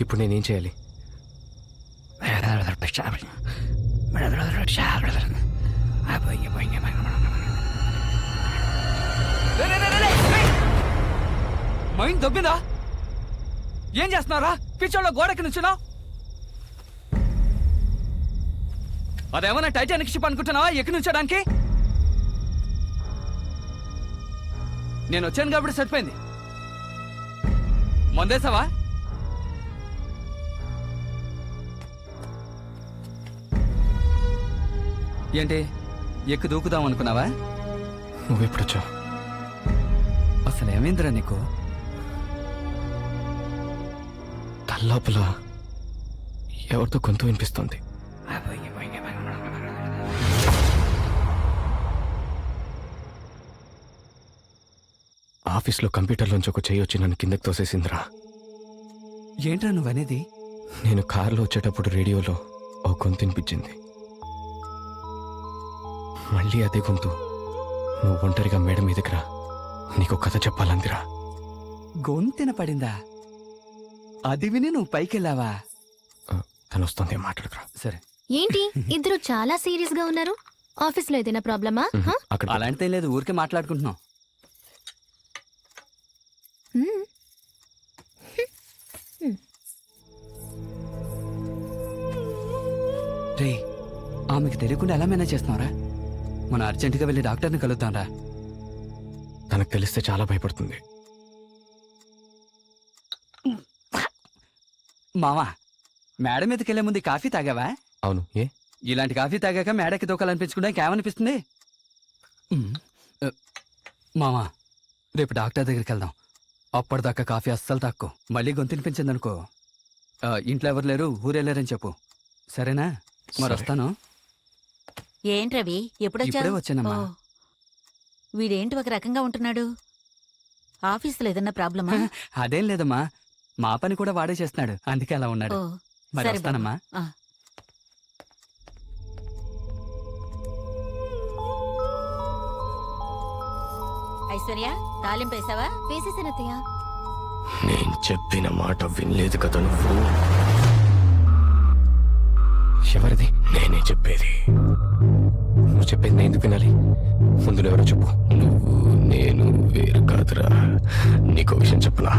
ఇప్పుడు నేనేం చేయాలి? మైండ్ దొబ్బిందా? ఏం చేస్తున్నారా? పిచ్చోళ్ళ గోడకి నుంచున్నావు అదేమన్నా టైటానిక్ షిప్ అనుకుంటున్నావా? ఎక్కడి నుంచడానికి నేను వచ్చాను కాబట్టి సరిపోయింది. మందేసావా ఏంటి? ఎక్కి దూకుదాం అనుకున్నావా? నువ్వెప్పుడొచ్చావు? అసలు ఏమైందిరా నీకు? తల్లోపల ఎవరితో గొంతు వినిపిస్తోంది. ఆఫీస్లో కంప్యూటర్లోంచి ఒక చెయ్యి వచ్చి నన్ను కిందకి తోసేసిందిరా. ఏంట్రా నువ్వనేది? నేను కారులో వచ్చేటప్పుడు రేడియోలో ఓ గొంతు వినిపించింది. మళ్ళీ అదే గొంతు. నువ్వు ఒంటరిగా మేడ మీదకి రా. నీకు కథ చెప్పాలందిరా. గొంతెన పడిందా? అది విని నువ్వు పైకెళ్ళావా? తను వస్తుంది మాట్లాడకురా. సరే. ఏంటి? ఇద్దరు చాలా సీరియస్గా ఉన్నారు. ఆఫీస్లో ఏదైనా ప్రాబ్లమా? హ? అక్కడ అలాంటిదేం లేదు ఊరికే మాట్లాడుకుంటున్నాం. రే ఆమెకి తెలియకుండా ఎలా మేనేజ్ చేస్తున్నావురా? మనం అర్జెంటుగా వెళ్ళి డాక్టర్ని కలుద్దాంరా తనకు తెలిస్తే చాలా భయపడుతుంది. మావా మేడ మీదకి వెళ్ళే ముందు కాఫీ తాగావా? అవును ఏ? ఇలాంటి కాఫీ తాగాక మేడకి దూకాలనిపించకుండా ఇంకేమనిపిస్తుంది? ఉమ్, ఆ, మావా రేపు డాక్టర్ దగ్గరికి వెళ్దాం. అప్పటిదాకా కాఫీ అస్సలు తాక్కో మళ్ళీ గొంతినిపించింది అనుకో ఇంట్లో ఎవరు లేరు ఊరెళ్ళారని చెప్పు. సరేనా? మరి సరే. వస్తాను. ఇప్పుడే వచ్చానమ్మా. ఓ. వీడేంటి ఒక రకంగా ఉంటున్నాడు? ఆఫీసులో ఏదన్నా ప్రాబ్లమా? అదేం లేదమ్మా. మా పని కూడా వాడే చేస్తున్నాడు. అందుకే అలా ఉన్నాడు. ఓ మరి సరే వస్తానమ్మా. ఆ. ఐశ్వర్య తాలింపు వేసావా? వేసేసాను అత్తయ్య నేను చెప్పిన మాట వినలేదు కదా నువ్వు? ముందు ఎవరో చెప్పు. నువ్వు నేను వేరు కాదురా. నీకో విషయం చెప్పనా?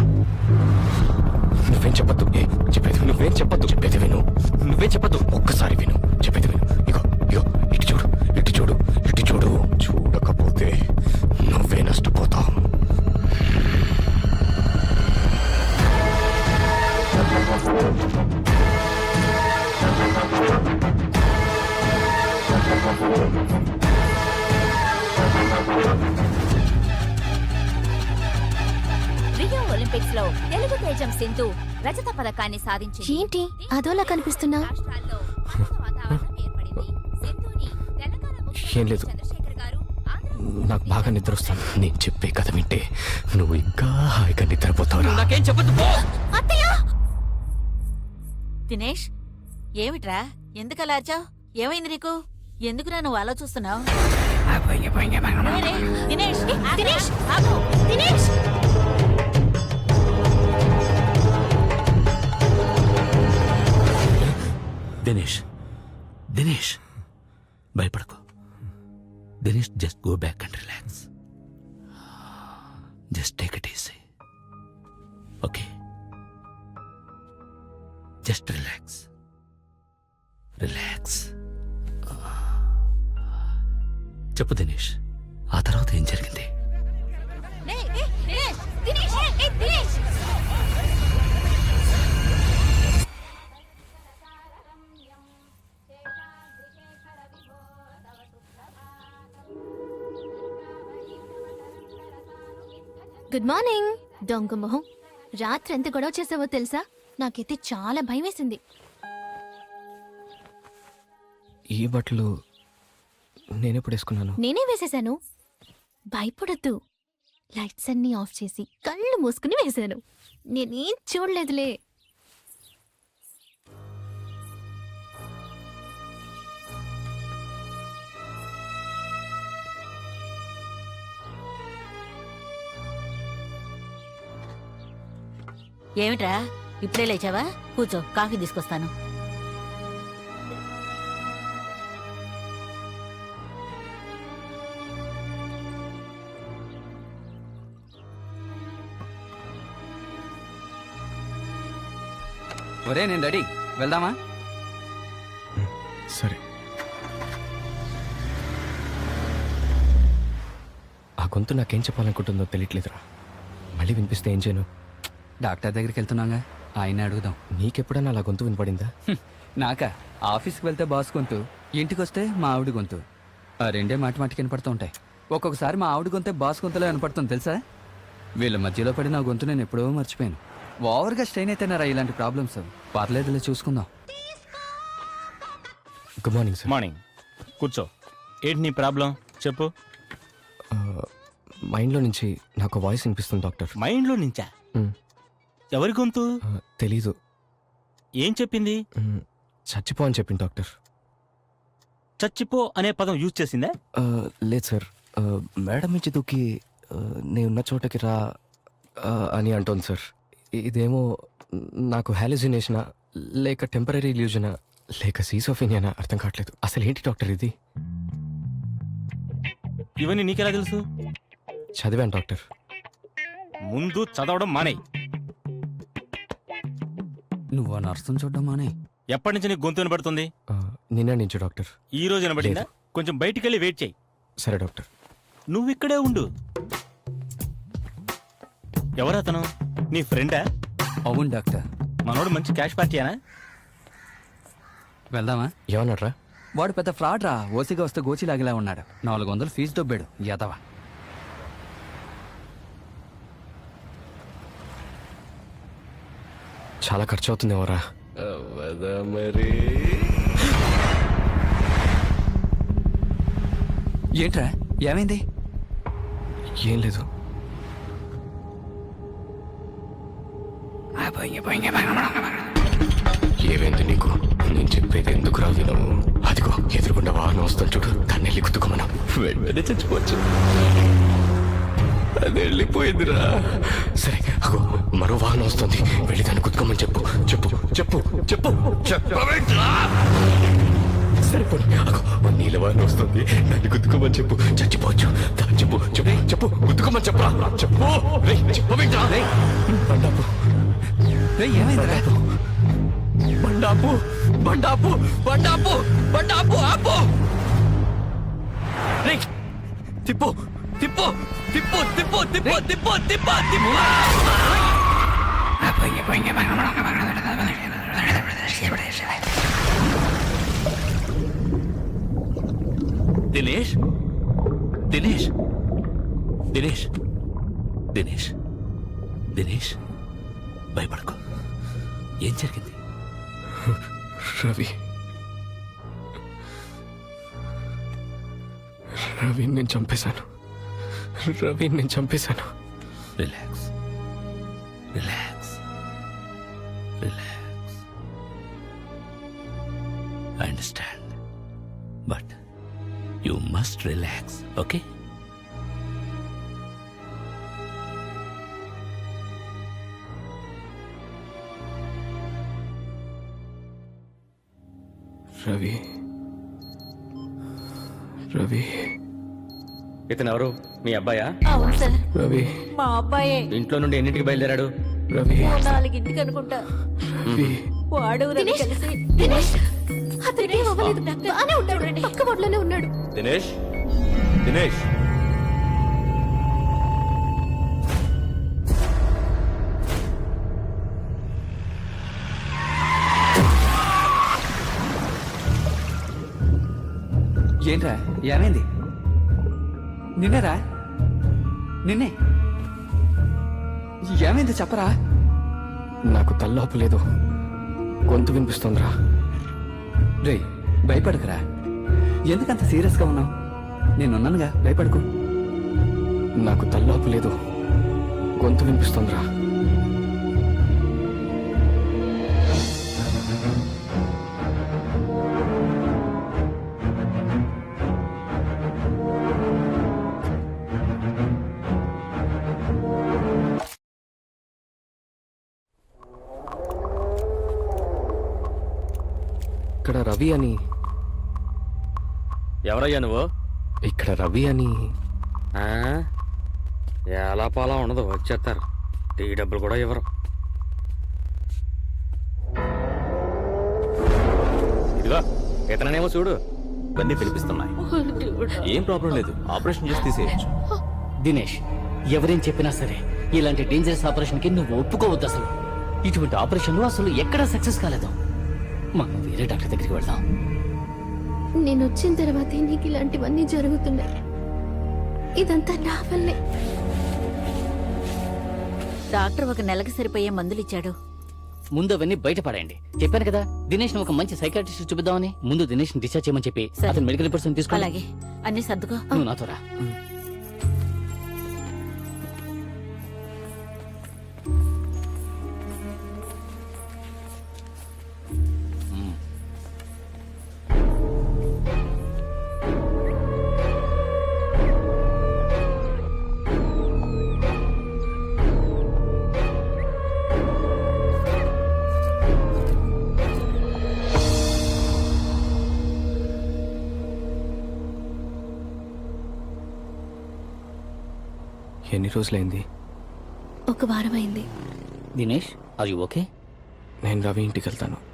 నువ్వేం చెప్పద్దు. ఏ చెప్పేది నువ్వేం చెప్పద్దు. చెప్పేది విను. నువ్వేం చెప్పద్దు. ఒక్కసారి రజత పథకాన్ని సాధించింది. ఏంటి? అదోలా కనిపిస్తున్నా? రాష్ట్రాల్లో వాతావరణం ఏర్పడింది. సింధుని తెలంగాణ ముఖ్యమంత్రి ఏం లేదు. చంద్రశేఖర్ గారు ఆంధ్ర నాకు బాగా నిద్ర వస్తుంది. నేను చెప్పే కథ వింటే నువ్వు ఇంకా హాయిగా నిద్రపోతావురా. నాకేం చెప్పొద్దు పో! దినేష్ ఏమిట్రా? ఎందుకలా అరిచావు? ఏమైంది నీకు? ఎందుకురా నువ్వు అలా చూస్తున్నావు? దినేష్ దినేష్ ఆగు. దినేష్! దినేష్ దినేష్ భయపడకు. Dinesh just go back and relax just take it easy okay just relax relax చెప్పు దినేష్ ఆ తర్వాత ఏం జరిగింది? దినేష్ దినేష్ దినేష్! గుడ్ మార్నింగ్ దొంగ మొహం. రాత్రి ఎంత గొడవ చేసావో తెలుసా? నాకైతే చాలా భయం వేసింది ఈ బట్టలు నేనెప్పుడు వేసుకున్నాను నేనే వేసేశాను భయపడొద్దు. లైట్స్ అన్నీ ఆఫ్ చేసి కళ్ళు మూసుకుని వేశాను నేనేం చూడలేదులే. ఏమిట్రా? ఇప్పుడే లేచావా? కూర్చో కాఫీ తీసుకొస్తాను. ఒరే నేను రెడీ. వెళ్దామా? సరే. ఆ గొంతు నాకేం చెప్పాలనుకుంటుందో తెలియట్లేదురా. మళ్ళీ వినిపిస్తే ఏం చేయను? డాక్టర్ దగ్గరికి వెళ్తున్నాగా. ఆయన అడుగుదాం. నీకెప్పుడైనా అలా గొంతు వినపడిందా. నాకా? ఆఫీస్కి వెళ్తే బాస్ గొంతు ఇంటికి వస్తే మా ఆవిడ గొంతు. ఆ రెండే మాటి మాటికి వినపడుతూ ఉంటాయి. ఒక్కొక్కసారి మా ఆవిడ గొంతే బాస్ గొంతులో వినపడుతుంది తెలుసా? వీళ్ళ మధ్యలో పడి నా గొంతు నేను ఎప్పుడో మర్చిపోయాను. ఓవర్గా స్ట్రెయిన్ అయితేనారా ఇలాంటి ప్రాబ్లమ్స్? పర్లేదులే చూసుకుందాం. గుడ్ మార్నింగ్ సార్ మార్నింగ్ కూర్చో. ఏంటి నీ ప్రాబ్లం? చెప్పు. మైండ్లో నుంచి నాకు వాయిస్ వినిపిస్తుంది డాక్టర్. మైండ్లో నుంచా? మ్, ఎవరి గొంతు? తెలీదు. ఏం చెప్పింది? మ్, చచ్చిపో అని చెప్పింది డాక్టర్. చచ్చిపో అనే పదం యూజ్ చేసిందా? ఆ, లేదు సార్. ఆ, మేడం నుంచి దూకి ఆ, నేనున్న చోటకి రా ఆ, అని అంటోంది సార్. ఇ- ఇదేమో నాకు హాలిజినేషనా లేక టెంపరీ ఇల్యూజనా లేక సీసోఫినియానా అర్థం కావట్లేదు. అసలు ఏంటి డాక్టర్ ఇది? ఇవన్నీ నీకెలా తెలుసు? చదివాను డాక్టర్. ముందు చదవడం మానేయ్. నువ్వు ఆ నర్సును చూడడం మానే. ఎప్పటి నుంచి నీకు గొంతు వినబడుతుంది? ఆ, నిన్న నుంచి డాక్టర్. ఈ రోజు వినబడిందా? కొంచెం బయటికి వెళ్ళి వెయిట్ చేయి. సరే డాక్టర్. నువ్వు ఇక్కడే ఉండు. ఎవరతను నీ ఫ్రెండా? అవును డాక్టర్. మనోడు మంచి క్యాష్ పార్టీయానా? వెళ్దామా? ఏమన్నారా వాడు పెద్ద ఫ్రాడ్ రా ఓసిగా వస్తే గోచిలాగిలా ఉన్నాడు. నాలుగు వందలు ఫీజు దొబ్బాడు. యదవా? చాలా ఖర్చు అవుతుంది ఎవరా మరి ఏంట్రా? ఏమైంది? ఏం లేదు. ఏమైంది నీకు? నేను చెప్పేది ఎందుకు రా వినవు అదిగో ఎదురుకుండా వాహనం వస్తాను చూడు. దాన్ని వెళ్ళి కుతుకోమను వెంటనే చచ్చిపోవచ్చు. అది వెళ్ళిపోయిందిరా. సరే అగో మరో వాహనం వస్తుంది. వెళ్ళి దాన్ని కుతుకోమని చెప్పు. చెప్పు చెప్పు చెప్పు చెప్పవేంట్రా? సరే పోనీ. అగో నీళ్ళ వాహనం వస్తుంది. దాన్ని గుద్దుకోమని చెప్పు. చచ్చిపోవచ్చు. దా, చెప్పు చెప్పు చెప్పు. గుద్దుకోమని చెప్పరా? చెప్పు. రేయ్, చెప్పవేంట్రా రేయ్, బండాపు. రేయ్, ఏమైందిరా? బండాపు బండాపు బండాపు బండాపు ఆపు. రేయ్, తిప్పు. తిప్పు తిప్పు తిప్పు తిప్పు తిప్పు తిప్పు తిప్పు. దినేష్? దినేష్? దినేష్? దినేష్? దినేష్? భయపడకు. ఏం జరిగింది? రవి. రవి నేను చంపేశాను. రవి నేను చంపేశాను. Relax. Relax. Relax. I understand but you must relax okay Ravi. Ravi. ఇతను ఎవరు మీ అబ్బాయా? అవును సార్. రవి. మా అబ్బాయే. ఇంట్లో నుండి ఎన్నింటికి బయలుదేరాడు? రవి. నాలుగింటికి అనుకుంటా. రవి. వాడు రవి కలిసి దినేష్. అతనికి ఏం అవ్వలేదు. బానే ఉన్నాడు పక్క బొడ్లోనే ఉన్నాడు. దినేష్? దినేష్? ఏంట్రా? ఏమైంది? నిన్నేరా? నిన్నే? ఏమైంది చెప్పరా? నాకు తల్లోపు లేదు. గొంతు వినిపిస్తోందిరా. రే భయపడకురా. ఎందుకంత సీరియస్గా ఉన్నావు? నేనున్నానుగా భయపడకు. నాకు తల్లోపు లేదు. గొంతు వినిపిస్తోందిరా. రవి అని. ఎవరయ్యా నువ్వు? ఇక్కడ రవి అని. ఆ? ఎలా పాలా ఉండదు వచ్చేస్తారు. టీ డబ్బులు కూడా ఇవ్వరు. ఇదిగో ఇతననేమో చూడు. ఇవన్నీ వినిపిస్తున్నాయి ఏం ప్రాబ్లం లేదు ఆపరేషన్ చేసి తీసేయచ్చు దినేష్ ఎవరేం చెప్పినా సరే ఇలాంటి డేంజరస్ ఆపరేషన్కి నువ్వు ఒప్పుకోవద్దు అసలు. ఇటువంటి ఆపరేషన్లు అసలు ఎక్కడా సక్సెస్ కాలేదు. మనం వేరే డాక్టర్ దగ్గరికి వెళ్దాం. నేను వచ్చిన తర్వాతే నీకు ఇలాంటివన్నీ జరుగుతున్నాయి. ఇదంతా నా వల్లే. డాక్టర్ ఒక నెలకి సరిపోయే మందులు ఇచ్చాడు ముందు అవన్నీ బయటపడండి చెప్పాను కదా దినేష్ ఒక మంచి సైకాట్రిస్ట్ చూపిద్దామని ముందు దినేష్ డిశ్చార్జ్ చేయమని చెప్పి సరే. అతను మెడికల్ రిపోర్ట్స్ తీసుకో అలాగే. అన్ని సర్దుకో. నువ్వు నాతో రా. ఎన్ని రోజులైంది? ఒక వారం అయింది దినేష్ ఆర్ యు ఓకే నేను రవి ఇంటికి వెళ్తాను